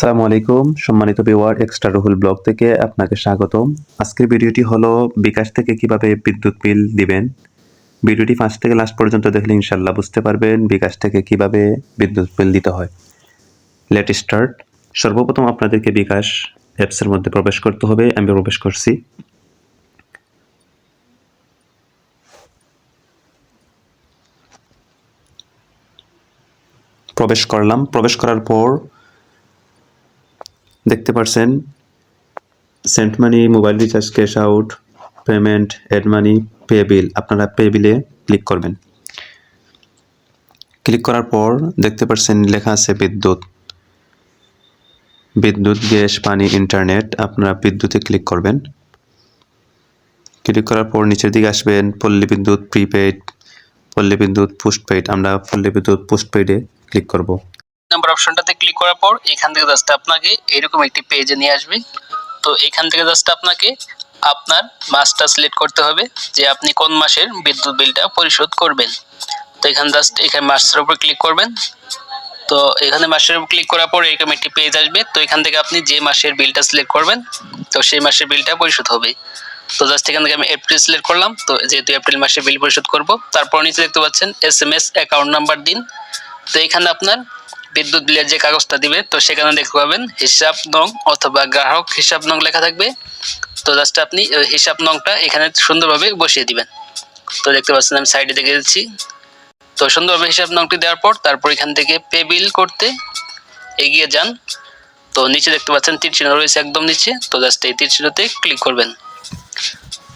আসসালামু আলাইকুম। সম্মানিত বিওয়ার এক্সট্রা রুহুল ব্লগ থেকে আপনাকে স্বাগতম। আজকের ভিডিওটি হলো বিকাশ থেকে কীভাবে বিদ্যুৎ বিল দিবেন। ভিডিওটি ফার্স্ট থেকে লাস্ট পর্যন্ত দেখলে ইনশাল্লাহ বুঝতে পারবেন বিকাশ থেকে কীভাবে বিদ্যুৎ বিল দিতে হয়। লেট স্টার্ট সর্বপ্রথম আপনাদেরকে বিকাশ অ্যাপসের মধ্যে প্রবেশ করতে হবে, আমি প্রবেশ করছি। প্রবেশ করলাম। প্রবেশ করার পর দেখতে পারছেন? Send money mobile recharge cash out payment add money pay bill আপনারা পে বিলে ক্লিক করবেন। ক্লিক করার পর দেখতে পাচ্ছেন লেখা আছে বিদ্যুৎ। বিদ্যুৎ, গ্যাস, পানি ইন্টারনেট আপনারা বিদ্যুতে ক্লিক করবেন। ক্লিক করার পর নিচের দিকে আসবেন, পল্লী বিদ্যুৎ প্রিপেইড পল্লী বিদ্যুৎ পোস্টপেইড আমরা পল্লী বিদ্যুৎ পোস্টপেইডে ক্লিক করব। নাম্বার অপশনটাতে ক্লিক করার পর এখান থেকে জাস্ট আপনাকে এরকম একটি পেজে নিয়ে আসবে। তো এখান থেকে জাস্ট আপনাকে আপনার মাসটা সিলেক্ট করতে হবে যে আপনি কোন মাসের বিদ্যুৎ বিলটা পরিশোধ করবেন। তো এখানে জাস্ট এখানে মাসের উপর ক্লিক করবেন। তো এখানে মাসের উপর ক্লিক করার পর এরকম একটি পেজ আসবে। তো এখান থেকে আপনি যে মাসের বিলটা সিলেক্ট করবেন, তো সেই মাসের বিলটা পরিশোধ হবে। তো জাস্ট এখান থেকে আমি এপ্রিল সিলেক্ট করলাম। তো যেহেতু এপ্রিল মাসে বিল পরিশোধ করব, তারপর নিচে দেখতে পাচ্ছেন S M S account number দিন। তো এখানে আপনার বিদ্যুৎ বিলের যে কাগজটা দিবে, তো সেখানে দেখতে পাবেন হিসাব নং অথবা গ্রাহক হিসাব নং লেখা থাকবে। তো জাস্ট আপনি হিসাব নংটা এখানে সুন্দরভাবে বসিয়ে দিবেন। তো দেখতে পাচ্ছেন আমি সাইডে দেখে দিচ্ছি। তো সুন্দরভাবে হিসাব নংটি দেওয়ার পর তারপর এখান থেকে পে বিল করতে এগিয়ে যান। তো নিচে দেখতে পাচ্ছেন তীর চিহ্ন রয়েছে একদম নিচে। তো জাস্ট এই তীর চিহ্নতে ক্লিক করবেন।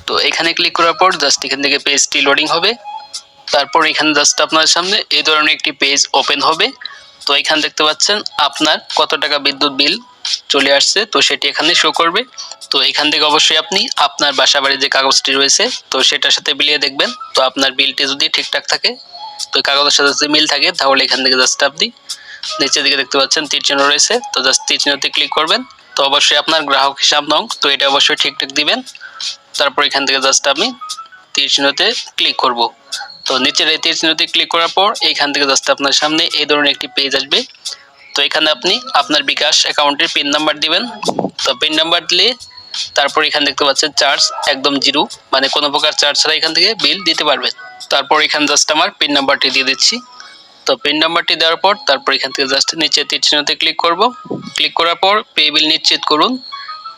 তো এখানে ক্লিক করার পর জাস্ট এখান থেকে পেজটি লোডিং হবে। তারপর এখানে জাস্ট আপনার সামনে এই ধরনের একটি পেজ ওপেন হবে। তো এখানে দেখতে পাচ্ছেন আপনার কত টাকা বিদ্যুৎ বিল চলে আসছে, তো সেটি এখানে শো করবে। তো এখান থেকে অবশ্যই আপনি আপনার বাসা বাড়ির যে কাগজটি রয়েছে, তো সেটার সাথে মিলিয়ে দেখবেন। তো আপনার বিলটি যদি ঠিকঠাক থাকে, তো কাগজের সাথে যদি মিল থাকে, তাহলে এখান থেকে জাস্ট আপনি নিচের দিকে দেখতে পাচ্ছেন তীর রয়েছে, তো জাস্ট তীর ক্লিক করবেন। তো অবশ্যই আপনার গ্রাহক হিসাব নং, তো এটা অবশ্যই ঠিকঠাক দিবেন। তারপর এখান থেকে জাস্ট আমি তীর ক্লিক করব। তো নিচের এই তীর চিহ্নতে ক্লিক করার পর এইখান থেকে জাস্ট আপনার সামনে এই ধরনের একটি পেজ আসবে। তো এখানে আপনি আপনার বিকাশ অ্যাকাউন্টের পিন নাম্বার দিবেন। তো পিন নাম্বার দিলে তারপর এখানে দেখতে পাচ্ছেন চার্জ একদম জিরো মানে কোনো প্রকার চার্জ ছাড়া এখান থেকে বিল দিতে পারবেন তারপর এখানে জাস্ট আমার পিন নাম্বারটি দিয়ে দিচ্ছি। তো পিন নাম্বারটি দেওয়ার পর তারপর এখান থেকে জাস্ট নিচে তীর চিহ্নতে ক্লিক করব। ক্লিক করার পর পে বিল নিশ্চিত করুন।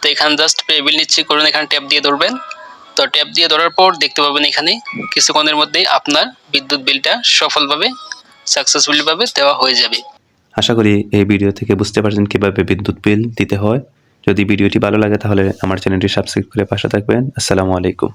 তো এখানে জাস্ট পে বিল নিশ্চিত করুন, এখানে ট্যাপ দিয়ে ধরবেন। তো ট্যাপ দিয়ে ধরার পর দেখতে পাবেন এখানে কিছুক্ষণের মধ্যেই আপনার বিদ্যুৎ বিলটা সফলভাবে সাকসেসফুলিভাবে দেওয়া হয়ে যাবে। আশা করি এই ভিডিও থেকে বুঝতে পারছেন কীভাবে বিদ্যুৎ বিল দিতে হয়। যদি ভিডিওটি ভালো লাগে তাহলে আমার চ্যানেলটি সাবস্ক্রাইব করে পাশে থাকবেন। আসসালামু আলাইকুম।